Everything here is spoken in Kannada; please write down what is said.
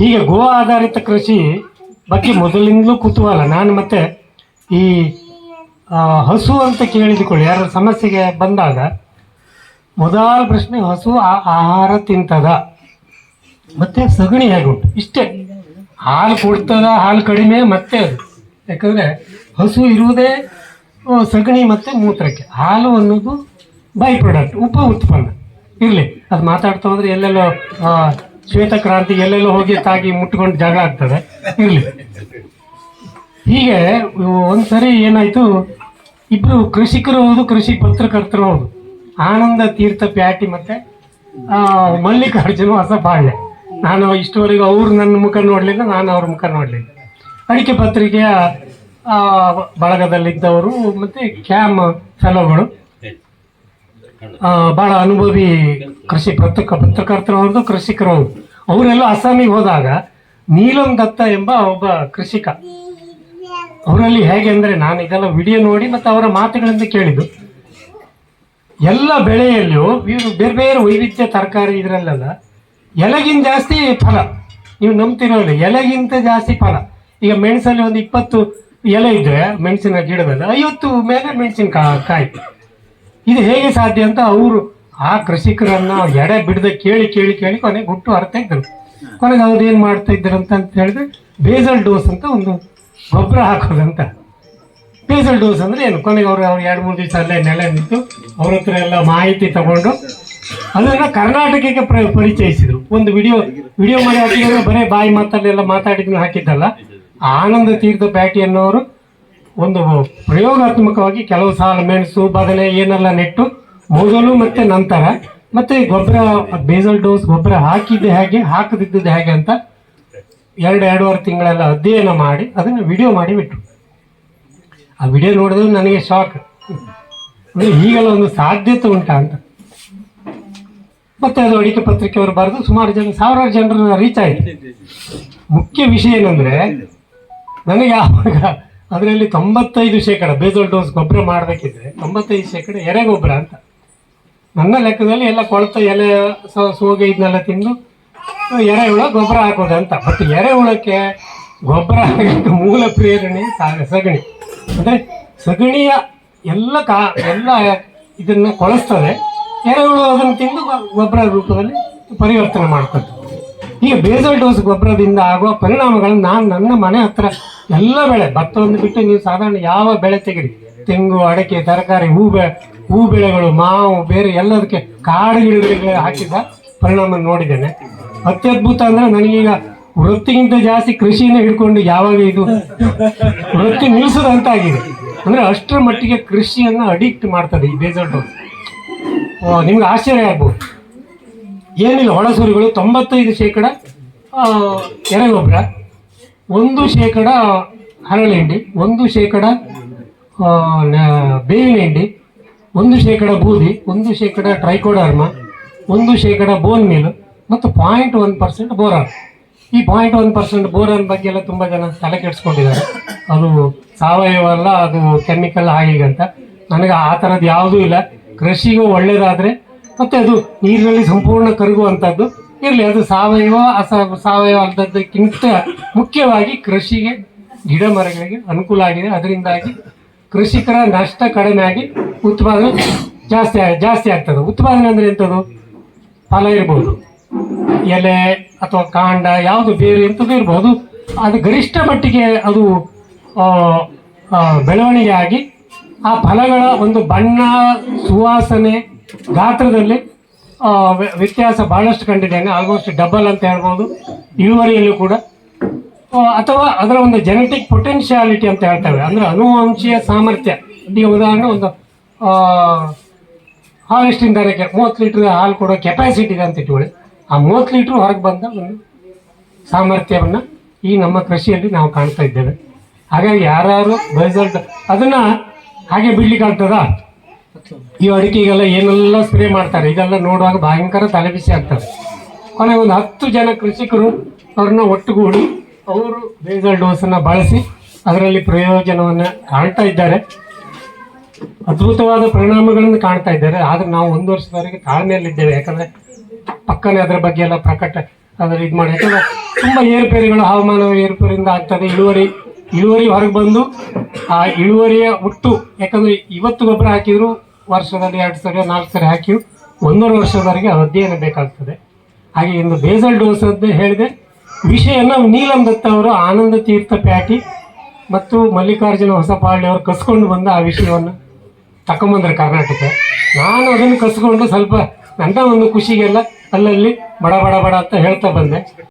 ಹೀಗೆ ಗೋ ಆಧಾರಿತ ಕೃಷಿ ಬಗ್ಗೆ ಮೊದಲಿಂದಲೂ ಕುತೂಹಲ. ನಾನು ಮತ್ತೆ ಈ ಹಸು ಅಂತ ಕೇಳಿದುಕೊಳ್ಳಿ. ಯಾರ ಸಮಸ್ಯೆಗೆ ಬಂದಾಗ ಮೊದಲ ಪ್ರಶ್ನೆ ಹಸು ಆಹಾರ ತಿಂತದ. ಮತ್ತೆ ಸಗಣಿ ಹೇಗುಂಟು? ಇಷ್ಟೇ. ಹಾಲು ಕೊಡ್ತದ, ಹಾಲು ಕಡಿಮೆ, ಮತ್ತೆ ಅದು. ಯಾಕಂದ್ರೆ ಹಸು ಇರುವುದೇ ಸಗಣಿ ಮತ್ತೆ ಮೂತ್ರಕ್ಕೆ. ಹಾಲು ಅನ್ನೋದು ಬೈ ಪ್ರಾಡಕ್ಟ್ ಉಪ ಉತ್ಪನ್ನ. ಇರಲಿ. ಅದು ಮಾತಾಡ್ತಾ ಹೋದ್ರೆ ಎಲ್ಲೆಲ್ಲೋ ಶ್ವೇತ ಕ್ರಾಂತಿ ಎಲ್ಲೆಲ್ಲೋ ಹೋಗಿ ತಾಗಿ ಮುಟ್ಕೊಂಡು ಜಗಳ ಆಗ್ತದೆ. ಇರಲಿ. ಹೀಗೆ ಒಂದ್ಸರಿ ಏನಾಯ್ತು, ಇಬ್ರು ಕೃಷಿಕರು ಹೌದು, ಕೃಷಿ ಪತ್ರಕರ್ತರು ಹೌದು. ಆನಂದ ತೀರ್ಥ ಪ್ಯಾಟಿ ಮತ್ತೆ ಮಲ್ಲಿಕಾರ್ಜುನ ಬಾಳೆ ನಾನು ಇಷ್ಟುವರೆಗೂ ಅವ್ರು ನನ್ನ ಮುಖ ನೋಡಲಿಲ್ಲ, ನಾನು ಅವ್ರ ಮುಖ ನೋಡಲಿಲ್ಲ. ಅಡಿಕೆ ಪತ್ರಿಕೆಯ ಬಳಗದಲ್ಲಿದ್ದವರು ಮತ್ತೆ ಕ್ಯಾಮ್ ಫೆಲೋಗಳು ಬಹಳ ಅನುಭವಿ ಕೃಷಿ ಪತ್ರಕ ಪತ್ರಕರ್ತರವ್ರದ್ದು ಕೃಷಿಕರು. ಅವರೆಲ್ಲ ಅಸ್ಸಾಮಿಗೆ ಹೋದಾಗ ನೀಲಂ ದತ್ತ ಎಂಬ ಒಬ್ಬ ಕೃಷಿಕ. ಅವರಲ್ಲಿ ಹೇಗೆ ಅಂದರೆ ನಾನು ಇದೆಲ್ಲ ವಿಡಿಯೋ ನೋಡಿ ಮತ್ತೆ ಅವರ ಮಾತುಗಳಿಂದ ಕೇಳಿದ್ದು. ಎಲ್ಲ ಬೆಳೆಯಲ್ಲಿಯೂ ಇವರು ಬೇರೆ ಬೇರೆ ವೈವಿಧ್ಯ ತರಕಾರಿ ಇದರಲ್ಲೆಲ್ಲ ಎಲೆಗಿಂತ ಜಾಸ್ತಿ ಫಲ. ನೀವು ನಂಬ್ತಿರೋಲ್ಲ ಎಲೆಗಿಂತ ಜಾಸ್ತಿ ಫಲ. ಈಗ ಮೆಣಸಲ್ಲಿ ಒಂದು ಇಪ್ಪತ್ತು ಎಲೆ ಇದ್ದರೆ ಮೆಣಸಿನ ಗಿಡದಲ್ಲಿ ಐವತ್ತು ಮೇಲೆ ಮೆಣಸಿನ ಕಾಯಿ. ಇದು ಹೇಗೆ ಸಾಧ್ಯ ಅಂತ ಅವರು ಆ ಕೃಷಿಕರನ್ನ ಎಡೆ ಬಿಡದ ಕೇಳಿ ಕೇಳಿ ಕೇಳಿ ಕೊನೆಗೆ ಹುಟ್ಟು ಅರ್ಥ ಇದ್ರು ಕೊನೆಗೆ ಅವ್ರು ಏನು ಮಾಡ್ತಾ ಇದ್ರು ಅಂತ ಹೇಳಿದ್ರೆ ಬೇಸಲ್ ಡೋಸ್ ಅಂತ ಒಂದು ಗೊಬ್ಬರ ಹಾಕೋದಂತ. ಬೇಸಲ್ ಡೋಸ್ ಅಂದ್ರೆ ಏನು? ಕೊನೆಗೆ ಅವರು ಅವ್ರು ಎರಡು ಮೂರು ದಿವಸ ಅಲ್ಲೇ ನೆಲೆ ನಿಂತು ಅವ್ರ ಹತ್ರ ಎಲ್ಲ ಮಾಹಿತಿ ತಗೊಂಡು ಅದನ್ನ ಕರ್ನಾಟಕಕ್ಕೆ ಪ್ರ ಪರಿಚಯಿಸಿದ್ರು. ಒಂದು ವಿಡಿಯೋ ವಿಡಿಯೋ ಮಾಡಿ ಹಾಕಿದ್ರೆ ಬರೇ ಬಾಯಿ ಮಾತಲ್ಲೆಲ್ಲ ಮಾತಾಡಿದ್ನು ಹಾಕಿದ್ದಲ್ಲ. ಆನಂದ ತೀರ್ಥ ಪ್ಯಾಟಿ ಅನ್ನೋರು ಒಂದು ಪ್ರಯೋಗಾತ್ಮಕವಾಗಿ ಕೆಲವು ಸಾಲ ಮೆಣಸು, ಬದನೆ ಏನೆಲ್ಲ ನೆಟ್ಟು ಮೊದಲು ಮತ್ತೆ ನಂತರ ಮತ್ತೆ ಗೊಬ್ಬರ, ಬೇಸಲ್ ಡೋಸ್ ಗೊಬ್ಬರ ಹಾಕಿದ್ದೆ ಹೇಗೆ, ಹಾಕದಿದ್ದದ್ದು ಹೇಗೆ ಅಂತ ಎರಡು ಎರಡೂವರೆ ತಿಂಗಳೆಲ್ಲ ಅಧ್ಯಯನ ಮಾಡಿ ಅದನ್ನು ವಿಡಿಯೋ ಮಾಡಿ ಬಿಟ್ರು. ಆ ವಿಡಿಯೋ ನೋಡಿದ್ರೆ ನನಗೆ ಶಾಕ್ ಅಂದರೆ ಹೀಗೆಲ್ಲ ಒಂದು ಸಾಧ್ಯತೆ ಉಂಟಾ ಅಂತ. ಮತ್ತೆ ಅದು ಅಡಿಕೆ ಪತ್ರಿಕೆ ಅವರು ಬರೆದು ಸುಮಾರು ಜನ, ಸಾವಿರಾರು ಜನರನ್ನ ರೀಚ್ ಆಯಿತು. ಮುಖ್ಯ ವಿಷಯ ಏನಂದ್ರೆ, ನನಗೆ ಆವಾಗ ಅದರಲ್ಲಿ ತೊಂಬತ್ತೈದು ಶೇಕಡ ಬೇಸಲ್ ಡೋಸ್ ಗೊಬ್ಬರ ಮಾಡಬೇಕಿದ್ರೆ ತೊಂಬತ್ತೈದು ಶೇಕಡ ಎರೆಗೊಬ್ಬರ ಅಂತ. ನನ್ನ ಲೆಕ್ಕದಲ್ಲಿ ಎಲ್ಲ ಕೊಳತ ಎಲೆ ಸೋಗೆ ಇದನ್ನೆಲ್ಲ ತಿಂದು ಎರೆಹುಳ ಗೊಬ್ಬರ ಹಾಕೋದಂತ ಬಟ್ ಎರೆಹುಳಕ್ಕೆ ಗೊಬ್ಬರ ಆಗಿದ್ದು ಮೂಲ ಪ್ರೇರಣೆ ಸಗಣಿ. ಅಂದರೆ ಸಗಣಿಯ ಎಲ್ಲ ಕಾ, ಎಲ್ಲ ಇದನ್ನು ಕೊಳಿಸ್ತದೆ. ಎರೆಹುಳು ಅದನ್ನು ತಿಂದು ಗೊಬ್ಬರ ರೂಪದಲ್ಲಿ ಪರಿವರ್ತನೆ ಮಾಡ್ತದೆ. ಈಗ ಬೇಸಲ್ ಡೋಸ್ ಗೊಬ್ಬರದಿಂದ ಆಗುವ ಪರಿಣಾಮಗಳನ್ನು ನಾನು ನನ್ನ ಮನೆ ಹತ್ರ ಎಲ್ಲ ಬೆಳೆ, ಭತ್ತವನ್ನು ಬಿಟ್ಟು ನೀವು ಸಾಧಾರಣ ಯಾವ ಬೆಳೆ ತೆಗೆದಿ ತೆಂಗು, ಅಡಕೆ, ತರಕಾರಿ, ಹೂ ಬೆ, ಹೂ ಬೆಳೆಗಳು, ಮಾವು, ಬೇರೆ ಎಲ್ಲದಕ್ಕೆ ಕಾಡು ಗಿಡಗಳಿಗೆ ಹಾಕಿದ ಪರಿಣಾಮ ನೋಡಿದ್ದೇನೆ. ಅತ್ಯದ್ಭುತ ಅಂದ್ರೆ ನನಗೀಗ ವೃತ್ತಿಗಿಂತ ಜಾಸ್ತಿ ಕೃಷಿನ ಹಿಡ್ಕೊಂಡು ಯಾವಾಗ ಇದು ವೃತ್ತಿ ನಿಲ್ಲಿಸೋದಂತ ಆಗಿದೆ ಅಂದ್ರೆ ಅಷ್ಟರ ಮಟ್ಟಿಗೆ ಕೃಷಿಯನ್ನು ಅಡಿಕ್ಟ್ ಮಾಡ್ತದೆ ಈ ಬೇಸಲ್ ಡೋಸ್. ನಿಮ್ಗೆ ಆಶ್ಚರ್ಯ ಆಗ್ಬೋದು. ಏನಿಲ್ಲ ಒಳಸೂರುಗಳು ತೊಂಬತ್ತೈದು ಶೇಕಡ ಎರೆಗೊಬ್ಬರ, ಒಂದು ಶೇಕಡ ಹರಳೆ ಹಿಂಡಿ ಒಂದು ಶೇಕಡ ಬೇವಿನ ಹಿಂಡಿ ಒಂದು ಶೇಕಡ ಬೂದಿ, ಒಂದು ಶೇಕಡ ಟ್ರೈಕೋಡರ್ಮ, ಒಂದು ಶೇಕಡ ಬೋನ್ ಮೀಲ್ ಮತ್ತು ಪಾಯಿಂಟ್ ಒನ್ ಪರ್ಸೆಂಟ್ ಬೋರಾನ್ ಈ ಪಾಯಿಂಟ್ ಒನ್ ಪರ್ಸೆಂಟ್ ಬೋರಾನ್ ಬಗ್ಗೆ ಎಲ್ಲ ತುಂಬ ಜನ ತಲೆ ಕೆಡಿಸ್ಕೊಂಡಿದ್ದಾರೆ. ಅದು ಸಾವಯವ ಅಲ್ಲ, ಅದು ಕೆಮಿಕಲ್ ಹಾಗೀಗಂತ ನನಗೆ ಆ ಥರದ್ದು ಯಾವುದೂ ಇಲ್ಲ. ಕೃಷಿಗೂ ಒಳ್ಳೇದಾದರೆ ಮತ್ತೆ ಅದು ನೀರಿನಲ್ಲಿ ಸಂಪೂರ್ಣ ಕರಗುವಂಥದ್ದು ಇರಲಿ, ಅದು ಸಾವಯವ, ಅಸ, ಸಾವಯವ ಅಂತದಕ್ಕಿಂತ ಮುಖ್ಯವಾಗಿ ಕೃಷಿಗೆ ಗಿಡ ಮರಗಳಿಗೆ ಅನುಕೂಲ ಆಗಿದೆ. ಅದರಿಂದಾಗಿ ಕೃಷಿಕರ ನಷ್ಟ ಕಡಿಮೆ ಆಗಿ ಉತ್ಪಾದನೆ ಜಾಸ್ತಿ ಜಾಸ್ತಿ ಆಗ್ತದೆ. ಉತ್ಪಾದನೆ ಅಂದರೆ ಎಂಥದ್ದು ಫಲ ಇರ್ಬೋದು. ಎಲೆ ಅಥವಾ ಕಾಂಡ, ಯಾವುದು ಬೇರೆ ಎಂಥದ್ದು ಇರ್ಬೋದು. ಅದು ಗರಿಷ್ಠ ಮಟ್ಟಿಗೆ ಅದು ಬೆಳವಣಿಗೆ ಆಗಿ ಆ ಫಲಗಳ ಒಂದು ಬಣ್ಣ, ಸುವಾಸನೆ ಗಾತ್ರದಲ್ಲಿ ವ್ಯ- ವ್ಯತ್ಯಾಸ ಬಹಳಷ್ಟು ಕಂಡಿದ್ದೇನೆ ಆಲ್ಮೋಸ್ಟ್ ಡಬಲ್ ಅಂತ ಹೇಳ್ಬೋದು. ಇಳುವರಿಯಲ್ಲೂ ಕೂಡ. ಅಥವಾ ಅದರ ಒಂದು ಜೆನೆಟಿಕ್ ಪೊಟೆನ್ಷಿಯಾಲಿಟಿ ಅಂತ ಹೇಳ್ತೇವೆ. ಅಂದರೆ ಅನುವಂಶೀಯ ಸಾಮರ್ಥ್ಯ. ಈಗ ಉದಾಹರಣೆ ಒಂದು ಹಾರ್ವೆಸ್ಟಿಂಗ್ ದರಕ್ಕೆ ಮೂವತ್ತು ಲೀಟ್ರ್ ಹಾಲು ಕೊಡೋ ಕೆಪಾಸಿಟಿ ಇದೆ ಅಂತ ಇಟ್ಕೊಳ್ಳಿ. ಆ ಮೂವತ್ತು ಲೀಟ್ರ್ ಹೊರಗೆ ಬಂದ ಒಂದು ಸಾಮರ್ಥ್ಯವನ್ನು ಈ ನಮ್ಮ ಕೃಷಿಯಲ್ಲಿ ನಾವು ಕಾಣ್ತಾ ಇದ್ದೇವೆ. ಹಾಗಾಗಿ ಯಾರು ರಿಸಲ್ಟ್ ಅದನ್ನು ಹಾಗೆ ಬಿಡ್ಲಿಕ್ಕೆ ಆಗ್ತದಾ? ಈ ಅಡಿಕೆಗೆಲ್ಲ ಏನೆಲ್ಲ ಸ್ಪ್ರೇ ಮಾಡ್ತಾರೆ, ಇದೆಲ್ಲ ನೋಡುವಾಗ ಭಯಂಕರ ತಲೆಬಿಸಿ ಆಗ್ತದೆ. ಕೊನೆ ಒಂದು ಹತ್ತು ಜನ ಕೃಷಿಕರು ಅವ್ರನ್ನ ಒಟ್ಟುಗೂಡಿ ಅವರು ಬೇಸಲ್ ಡೋಸನ್ನು ಬಳಸಿ ಅದರಲ್ಲಿ ಪ್ರಯೋಜನವನ್ನು ಕಾಣ್ತಾ ಇದ್ದಾರೆ. ಅದ್ಭುತವಾದ ಪರಿಣಾಮಗಳನ್ನು ಕಾಣ್ತಾ ಇದ್ದಾರೆ. ಆದರೆ ನಾವು ಒಂದು ವರ್ಷದವರೆಗೆ ತಾಳ್ಮೆಯಲ್ಲಿದ್ದೇವೆ ಯಾಕಂದ್ರೆ ಪಕ್ಕನೆ ಅದರ ಬಗ್ಗೆ ಎಲ್ಲ ಪ್ರಕಟ ಅದ್ರ ಇದು ಮಾಡಿ. ಯಾಕಂದರೆ ತುಂಬ ಏರುಪೇರುಗಳು, ಹವಾಮಾನ ಏರುಪೇರಿಂದ ಆಗ್ತದೆ. ಇಳುವರಿ ಇಳುವರಿ ಹೊರಗೆ ಬಂದು ಆ ಇಳುವರಿಯ ಒಟ್ಟು ಯಾಕಂದ್ರೆ ಇವತ್ತು ಗೊಬ್ಬರ ಹಾಕಿದ್ರು ವರ್ಷದಲ್ಲಿ ಎರಡು ಸರಿ, ನಾಲ್ಕು ಸರಿ ಹಾಕಿ ಒಂದೂವರೆ ವರ್ಷದವರೆಗೆ ಅಧ್ಯಯನ ಬೇಕಾಗ್ತದೆ. ಹಾಗೆ ಇಂದು ಬೇಸಲ್ ಡೋಸ್ ಅಂತ ಹೇಳಿದೆ. ವಿಷಯನ ನೀಲಂ ದತ್ತ ಅವರು ಆನಂದ ತೀರ್ಥ ಪ್ಯಾಟಿ ಮತ್ತು ಮಲ್ಲಿಕಾರ್ಜುನ ಹೊಸಪಾಳ್ಳಿ ಅವರು ಕಸ್ಕೊಂಡು ಬಂದ ಆ ವಿಷಯವನ್ನು ತಕೊಂಬಂದ್ರೆ ಕರ್ನಾಟಕ. ನಾನು ಅದನ್ನು ಕಸ್ಕೊಂಡು ಸ್ವಲ್ಪ ನನ್ನ ಒಂದು ಖುಷಿಗೆಲ್ಲ ಅಲ್ಲಲ್ಲಿ ಬಡ ಬಡ ಬಡ ಅಂತ ಹೇಳ್ತಾ ಬಂದೆ.